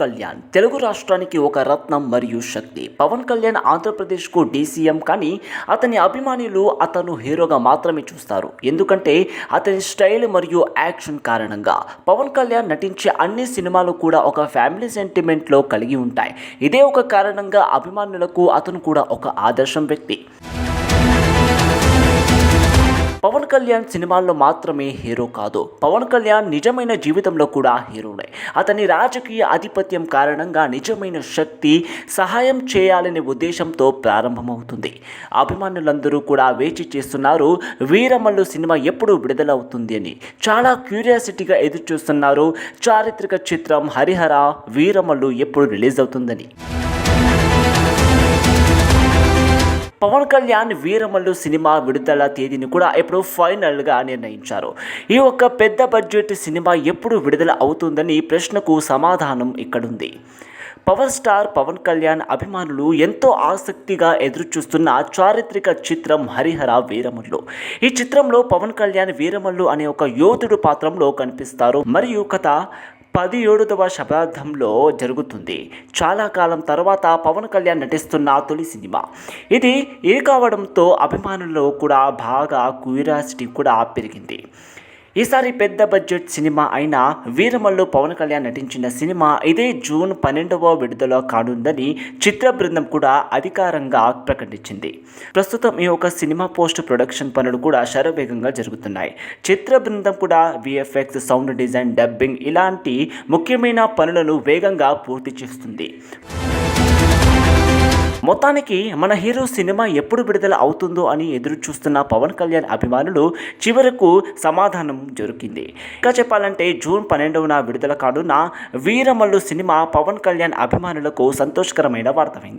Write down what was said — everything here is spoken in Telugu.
కళ్యాణ్. తెలుగు రాష్ట్రానికి ఒక రత్నం మరియు శక్తి. పవన్ కళ్యాణ్ ఆంధ్రప్రదేశ్కు డీసీఎం కానీ అతని అభిమానులు అతను హీరోగా మాత్రమే చూస్తారు. ఎందుకంటే అతని స్టైల్ మరియు యాక్షన్ కారణంగా పవన్ కళ్యాణ్ నటించే అన్ని సినిమాలు కూడా ఒక ఫ్యామిలీ సెంటిమెంట్లో కలిగి ఉంటాయి. ఇదే ఒక కారణంగా అభిమానులకు అతను కూడా ఒక ఆదర్శం వ్యక్తి. కళ్యాణ్ సినిమాల్లో మాత్రమే హీరో కాదు. పవన్ కళ్యాణ్ నిజమైన జీవితంలో కూడా హీరోనే. అతని రాజకీయ ఆధిపత్యం కారణంగా నిజమైన శక్తి సహాయం చేయాలనే ఉద్దేశంతో ప్రారంభమవుతుంది. అభిమానులందరూ కూడా వేచి చేస్తున్నారు వీరమల్లు సినిమా ఎప్పుడు విడుదలవుతుంది అని. చాలా క్యూరియాసిటీగా ఎదురు చూస్తున్నారు చారిత్రక చిత్రం హరిహర వీరమల్లు ఎప్పుడు రిలీజ్ అవుతుందని. పవన్ కళ్యాణ్ వీరమల్లు సినిమా విడుదల తేదీని కూడా ఇప్పుడు ఫైనల్గా నిర్ణయించారు. ఈ ఒక్క పెద్ద బడ్జెట్ సినిమా ఎప్పుడు విడుదల అవుతుందని ప్రశ్నకు సమాధానం ఇక్కడుంది. పవర్ స్టార్ పవన్ కళ్యాణ్ అభిమానులు ఎంతో ఆసక్తిగా ఎదురుచూస్తున్న చారిత్రక చిత్రం హరిహర వీరమల్లు. ఈ చిత్రంలో పవన్ కళ్యాణ్ వీరమల్లు అనే ఒక యోధుడు పాత్రంలో కనిపిస్తారు. మరియు కథ పది ఏడవ శతాబ్దంలో జరుగుతుంది. చాలా కాలం తర్వాత పవన్ కళ్యాణ్ నటిస్తున్న తొలి సినిమా. ఇది ఏ కావడంతో అభిమానుల్లో కూడా బాగా క్యూరియాసిటీ కూడా పెరిగింది. ఈసారి పెద్ద బడ్జెట్ సినిమా అయిన వీరమల్లు పవన్ కళ్యాణ్ నటించిన సినిమా ఇదే జూన్ పన్నెండవ విడుదల కానుందని చిత్ర బృందం కూడా అధికారంగా ప్రకటించింది. ప్రస్తుతం ఈ యొక్క సినిమా పోస్ట్ ప్రొడక్షన్ పనులు కూడా శరవేగంగా జరుగుతున్నాయి. చిత్ర బృందం కూడా విఎఫ్ఎక్స్ సౌండ్ డిజైన్ డబ్బింగ్ ఇలాంటి ముఖ్యమైన పనులను వేగంగా పూర్తి చేస్తుంది. మొత్తానికి మన హీరో సినిమా ఎప్పుడు విడుదల అవుతుందో అని ఎదురు చూస్తున్న పవన్ కళ్యాణ్ అభిమానులు చివరకు సమాధానం దొరికింది. ఇంకా చెప్పాలంటే జూన్ పన్నెండవన విడుదల కానున్న వీరమల్లు సినిమా పవన్ కళ్యాణ్ అభిమానులకు సంతోషకరమైన వార్తమైంది